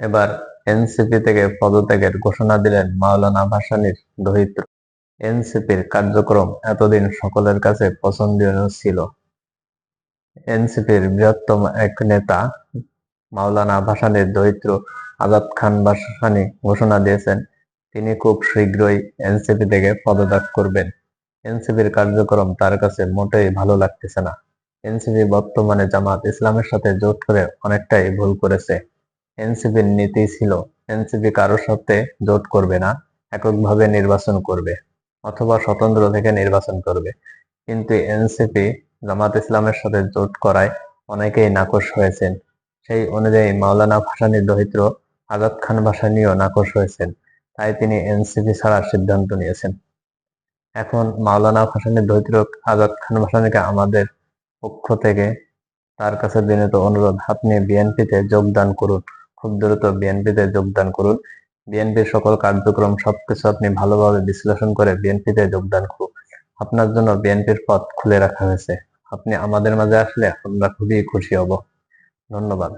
এবার এনসিপি থেকে পদত্যাগের ঘোষণা দিলেন মাওলানা ভাসানীর দহিত্র। এনসিপির কার্যক্রম এতদিন সকলের কাছে পছন্দনীয় ছিল। এনসিপির বৃহত্তম এক নেতা মাওলানা ভাসানীর দরিদ্র আজাদ খান ভাসানী ঘোষণা দিয়েছেন, তিনি খুব শীঘ্রই এনসিপি থেকে পদত্যাগ করবেন। এনসিপির কার্যক্রম তার কাছে মোটেই ভালো লাগতেছে না। এনসিপি বর্তমানে জামাত ইসলামের সাথে জোট করে অনেকটাই ভুল করেছে। এনসিপির নীতি ছিল, এনসিপি কারোর সাথে জোট করবে না, এককভাবে নির্বাচন করবে অথবা স্বতন্ত্র থেকে নির্বাচন করবে। কিন্তু এনসিপি জামাত ইসলামের সাথে জোট করায় অনেকেই নাকশ হয়েছেন। সেই অনুযায়ী মাওলানা ভাসানীর দরিদ্র আজাদ খান ভাসানীও নাকশ হয়েছেন। তাই তিনি এনসিপি ছাড়ার সিদ্ধান্ত নিয়েছেন। এখন মাওলানা ভাসানীর দরিদ্র আজাদ খান ভাসানীকে আমাদের পক্ষ থেকে তার কাছে বিনীত অনুরোধ, আপনি বিএনপিতে যোগদান করুন। খুব দ্রুত বিএনপিতে যোগদান করুন। বিএনপির সকল কার্যক্রম সবকিছু আপনি ভালোভাবে বিশ্লেষণ করে বিএনপিতে যোগদান করুন। আপনার জন্য বিএনপির পথ খুলে রাখা হয়েছে। আপনি আমাদের মাঝে আসলে আমরা খুবই খুশি হব। ধন্যবাদ।